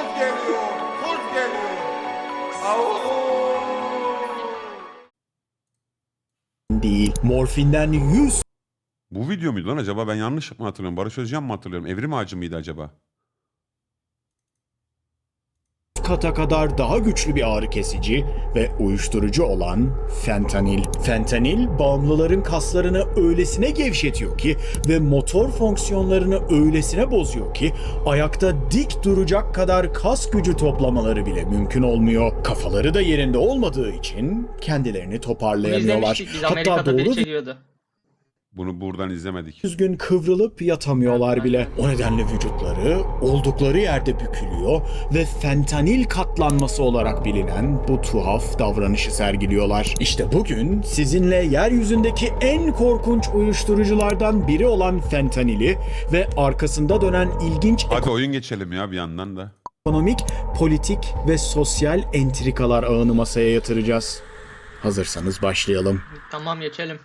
Kuz geliyor. Kuz geliyor. Değil. Morfinden 100 Bu video muydu lan acaba? Ben yanlış mı hatırlıyorum? Barış Özcan mı hatırlıyorum? Evrim Ağacı mıydı acaba? Kata kadar daha güçlü bir ağrı kesici ve uyuşturucu olan fentanil. Fentanil bağımlıların kaslarını öylesine gevşetiyor ki ve motor fonksiyonlarını öylesine bozuyor ki ayakta dik duracak kadar kas gücü toplamaları bile mümkün olmuyor. Kafaları da yerinde olmadığı için kendilerini toparlayamıyorlar. biz Hatta biri doğru çekiyordu. Bunu buradan izlemedik. düzgün kıvrılıp yatamıyorlar bile. O nedenle vücutları oldukları yerde bükülüyor ve fentanil katlanması olarak bilinen bu tuhaf davranışı sergiliyorlar. İşte bugün sizinle yeryüzündeki en korkunç uyuşturuculardan biri olan fentanili ve arkasında dönen ilginç Hadi oyun geçelim ya bir yandan da. ekonomik, politik ve sosyal entrikalar ağını masaya yatıracağız. Hazırsanız başlayalım. Tamam geçelim.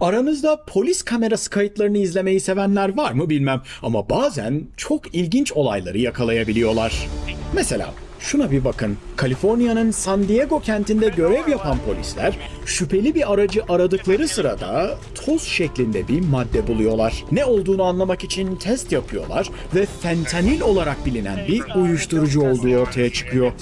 Aranızda polis kamerası kayıtlarını izlemeyi sevenler var mı bilmem ama bazen çok ilginç olayları yakalayabiliyorlar. Mesela şuna bir bakın. Kaliforniya'nın San Diego kentinde görev yapan polisler şüpheli bir aracı aradıkları sırada toz şeklinde bir madde buluyorlar. Ne olduğunu anlamak için test yapıyorlar ve fentanil olarak bilinen bir uyuşturucu olduğu ortaya çıkıyor.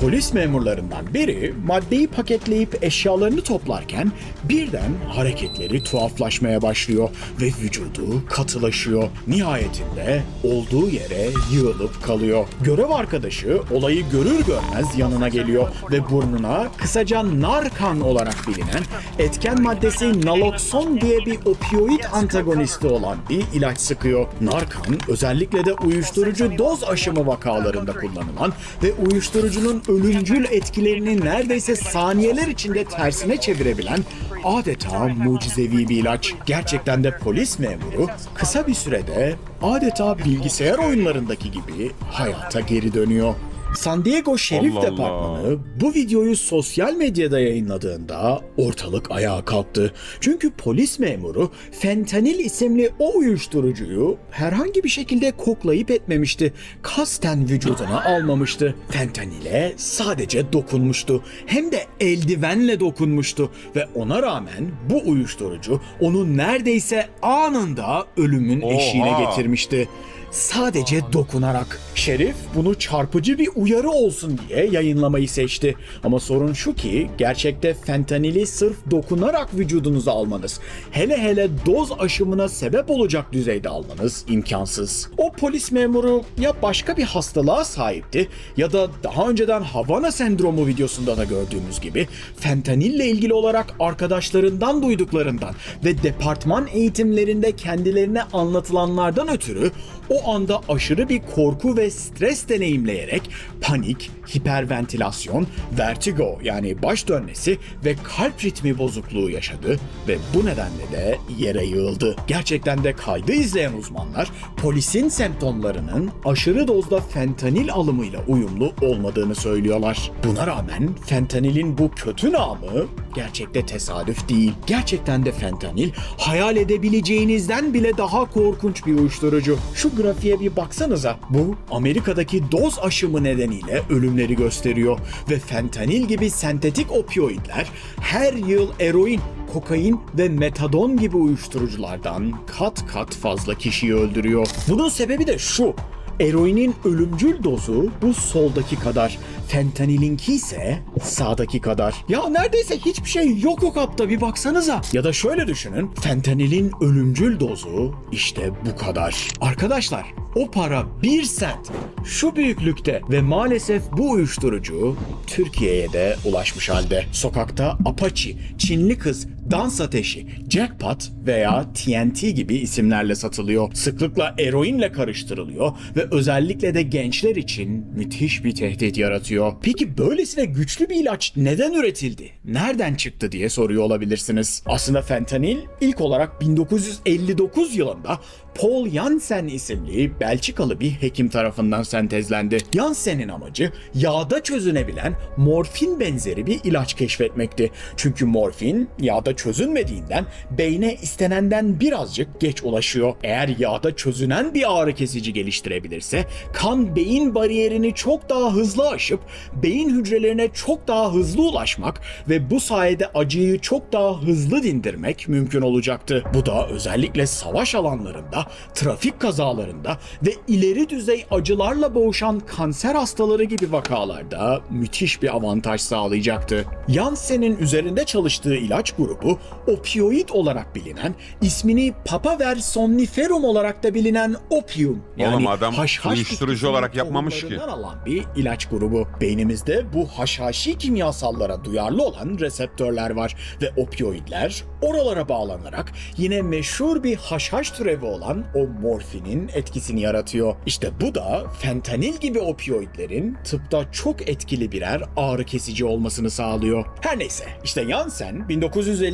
Polis memurlarından biri maddeyi paketleyip eşyalarını toplarken birden hareketleri tuhaflaşmaya başlıyor ve vücudu katılaşıyor. Nihayetinde olduğu yere yığılıp kalıyor. Görev arkadaşı olayı görür görmez yanına geliyor ve burnuna kısaca Narcan olarak bilinen etken maddesi nalokson diye bir opioid antagonisti olan bir ilaç sıkıyor. Narcan özellikle de uyuşturucu doz aşımı vakalarında kullanılan ve uyuşturucunun ölümcül etkilerini neredeyse saniyeler içinde tersine çevirebilen adeta mucizevi bir ilaç. Gerçekten de polis memuru kısa bir sürede adeta bilgisayar oyunlarındaki gibi hayata geri dönüyor. San Diego Şerif Allah Allah. Departmanı bu videoyu sosyal medyada yayınladığında ortalık ayağa kalktı. Çünkü polis memuru fentanil isimli o uyuşturucuyu herhangi bir şekilde koklayıp etmemişti. Kasten vücuduna almamıştı. Fentanile sadece dokunmuştu. Hem de eldivenle dokunmuştu ve ona rağmen bu uyuşturucu onu neredeyse anında ölümün Oha. eşiğine getirmişti. Sadece dokunarak. Şerif bunu çarpıcı bir uyarı olsun diye yayınlamayı seçti. Ama sorun şu ki gerçekte fentanili sırf dokunarak vücudunuza almanız, hele hele doz aşımına sebep olacak düzeyde almanız imkansız. O polis memuru ya başka bir hastalığa sahipti ya da daha önceden Havana sendromu videosunda da gördüğümüz gibi fentanille ilgili olarak arkadaşlarından duyduklarından ve departman eğitimlerinde kendilerine anlatılanlardan ötürü o anda aşırı bir korku ve stres deneyimleyerek panik, hiperventilasyon, vertigo yani baş dönmesi ve kalp ritmi bozukluğu yaşadı ve bu nedenle de yere yığıldı. Gerçekten de kaydı izleyen uzmanlar polisin semptomlarının aşırı dozda fentanil alımıyla uyumlu olmadığını söylüyorlar. Buna rağmen fentanilin bu kötü namı gerçekte tesadüf değil. Gerçekten de fentanil hayal edebileceğinizden bile daha korkunç bir uyuşturucu. Şu grafiğe bir baksanıza. Bu Amerika'daki doz aşımı nedeniyle ölümleri gösteriyor ve fentanil gibi sentetik opioidler her yıl eroin, kokain ve metadon gibi uyuşturuculardan kat kat fazla kişiyi öldürüyor. Bunun sebebi de şu. Eroinin ölümcül dozu bu soldaki kadar. Fentanilinki ise sağdaki kadar. Ya neredeyse hiçbir şey yok o kapta bir baksanıza. Ya da şöyle düşünün. Fentanilin ölümcül dozu işte bu kadar. Arkadaşlar o para bir sent. Şu büyüklükte ve maalesef bu uyuşturucu Türkiye'ye de ulaşmış halde. Sokakta Apache, Çinli kız, dans ateşi, jackpot veya TNT gibi isimlerle satılıyor. Sıklıkla eroinle karıştırılıyor ve özellikle de gençler için müthiş bir tehdit yaratıyor. Peki böylesine güçlü bir ilaç neden üretildi? Nereden çıktı diye soruyor olabilirsiniz. Aslında fentanil ilk olarak 1959 yılında Paul Janssen isimli Belçikalı bir hekim tarafından sentezlendi. Janssen'in amacı yağda çözünebilen morfin benzeri bir ilaç keşfetmekti. Çünkü morfin yağda çözünmediğinden beyne istenenden birazcık geç ulaşıyor. Eğer yağda çözünen bir ağrı kesici geliştirebilirse kan beyin bariyerini çok daha hızlı aşıp beyin hücrelerine çok daha hızlı ulaşmak ve bu sayede acıyı çok daha hızlı dindirmek mümkün olacaktı. Bu da özellikle savaş alanlarında, trafik kazalarında ve ileri düzey acılarla boğuşan kanser hastaları gibi vakalarda müthiş bir avantaj sağlayacaktı. Janssen'in üzerinde çalıştığı ilaç grubu opioid olarak bilinen, ismini papaver somniferum olarak da bilinen opium yani Oğlum adam haşhaş uyuşturucu olarak yapmamış ki. alan bir ilaç grubu. Beynimizde bu haşhaşi kimyasallara duyarlı olan reseptörler var ve opioidler oralara bağlanarak yine meşhur bir haşhaş türevi olan o morfinin etkisini yaratıyor. İşte bu da fentanil gibi opioidlerin tıpta çok etkili birer ağrı kesici olmasını sağlıyor. Her neyse işte Janssen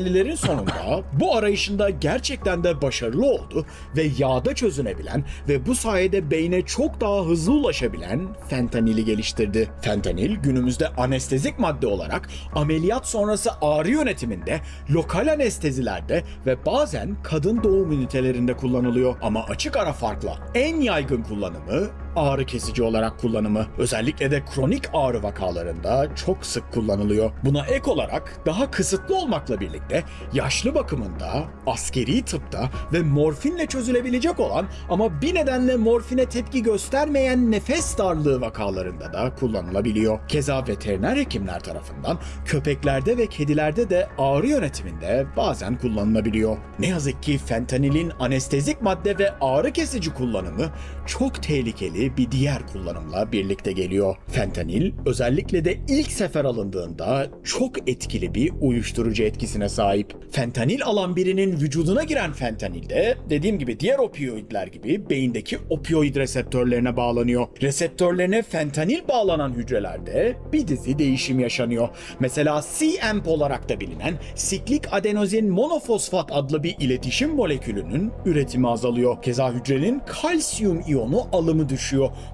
1950'lerin sonunda bu arayışında gerçekten de başarılı oldu ve yağda çözünebilen ve bu sayede beyne çok daha hızlı ulaşabilen fentanili geliştirdi. Fentanil günümüzde anestezik madde olarak ameliyat sonrası ağrı yönetiminde, lokal anestezilerde ve bazen kadın doğum ünitelerinde kullanılıyor. Ama açık ara farkla en yaygın kullanımı ağrı kesici olarak kullanımı. Özellikle de kronik ağrı vakalarında çok sık kullanılıyor. Buna ek olarak daha kısıtlı olmakla birlikte yaşlı bakımında, askeri tıpta ve morfinle çözülebilecek olan ama bir nedenle morfine tepki göstermeyen nefes darlığı vakalarında da kullanılabiliyor. Keza veteriner hekimler tarafından köpeklerde ve kedilerde de ağrı yönetiminde bazen kullanılabiliyor. Ne yazık ki fentanilin anestezik madde ve ağrı kesici kullanımı çok tehlikeli bir diğer kullanımla birlikte geliyor. Fentanil özellikle de ilk sefer alındığında çok etkili bir uyuşturucu etkisine sahip. Fentanil alan birinin vücuduna giren fentanil de dediğim gibi diğer opioidler gibi beyindeki opioid reseptörlerine bağlanıyor. Reseptörlerine fentanil bağlanan hücrelerde bir dizi değişim yaşanıyor. Mesela C-AMP olarak da bilinen siklik adenozin monofosfat adlı bir iletişim molekülünün üretimi azalıyor. Keza hücrenin kalsiyum iyonu alımı düşüyor.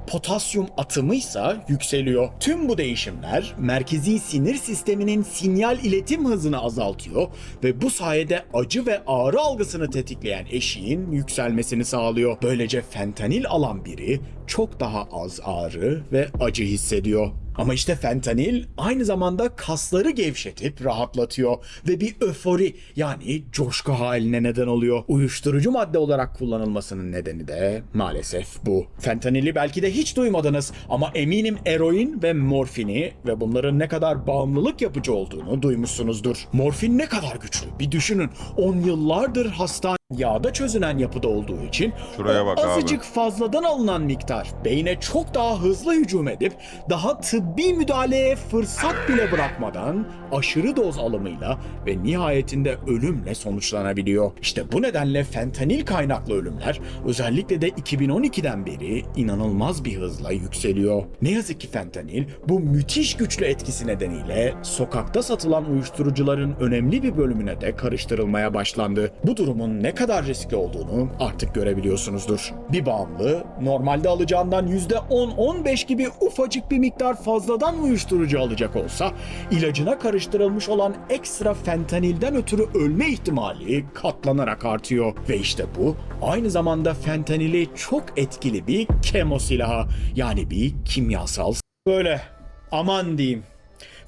Potasyum atımı ise yükseliyor. Tüm bu değişimler merkezi sinir sisteminin sinyal iletim hızını azaltıyor ve bu sayede acı ve ağrı algısını tetikleyen eşiğin yükselmesini sağlıyor. Böylece fentanil alan biri çok daha az ağrı ve acı hissediyor. Ama işte fentanil aynı zamanda kasları gevşetip rahatlatıyor ve bir öfori yani coşku haline neden oluyor. Uyuşturucu madde olarak kullanılmasının nedeni de maalesef bu. Fentanili belki de hiç duymadınız ama eminim eroin ve morfini ve bunların ne kadar bağımlılık yapıcı olduğunu duymuşsunuzdur. Morfin ne kadar güçlü bir düşünün. 10 yıllardır hastane yağda çözünen yapıda olduğu için Şuraya bak abi. azıcık fazladan alınan miktar beyne çok daha hızlı hücum edip daha tıbbi müdahaleye fırsat bile bırakmadan aşırı doz alımıyla ve nihayetinde ölümle sonuçlanabiliyor. İşte bu nedenle fentanil kaynaklı ölümler özellikle de 2012'den beri inanılmaz bir hızla yükseliyor. Ne yazık ki fentanil bu müthiş güçlü etkisi nedeniyle sokakta satılan uyuşturucuların önemli bir bölümüne de karıştırılmaya başlandı. Bu durumun ne kadar riskli olduğunu artık görebiliyorsunuzdur. Bir bağımlı normalde alacağından %10-15 gibi ufacık bir miktar fazladan uyuşturucu alacak olsa ilacına karıştırılmış olan ekstra fentanilden ötürü ölme ihtimali katlanarak artıyor. Ve işte bu aynı zamanda fentanili çok etkili bir kemo silahı yani bir kimyasal böyle aman diyeyim.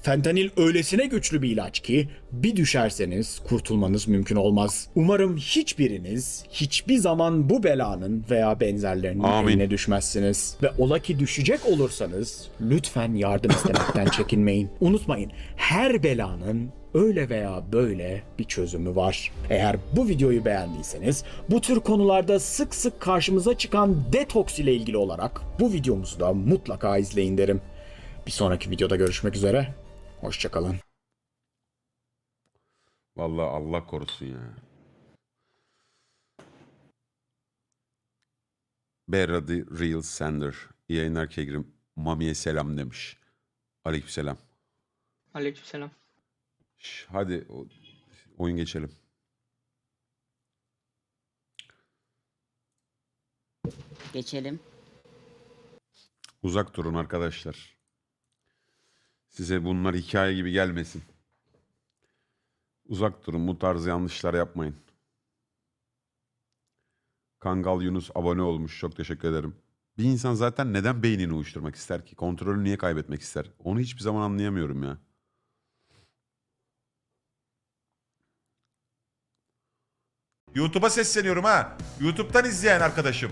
Fentanil öylesine güçlü bir ilaç ki bir düşerseniz kurtulmanız mümkün olmaz. Umarım hiçbiriniz hiçbir zaman bu belanın veya benzerlerinin Amin. eline düşmezsiniz. Ve ola ki düşecek olursanız lütfen yardım istemekten çekinmeyin. Unutmayın her belanın öyle veya böyle bir çözümü var. Eğer bu videoyu beğendiyseniz bu tür konularda sık sık karşımıza çıkan detoks ile ilgili olarak bu videomuzu da mutlaka izleyin derim. Bir sonraki videoda görüşmek üzere. Hoşçakalın. Vallahi Allah korusun ya. Berra the Real Sender. İyi yayınlar Kegrim. Mami'ye selam demiş. Aleykümselam. Aleykümselam. Şş, hadi o- oyun geçelim. Geçelim. Uzak durun arkadaşlar. Size bunlar hikaye gibi gelmesin. Uzak durun bu tarz yanlışlar yapmayın. Kangal Yunus abone olmuş. Çok teşekkür ederim. Bir insan zaten neden beynini uyuşturmak ister ki? Kontrolü niye kaybetmek ister? Onu hiçbir zaman anlayamıyorum ya. YouTube'a sesleniyorum ha. YouTube'dan izleyen arkadaşım.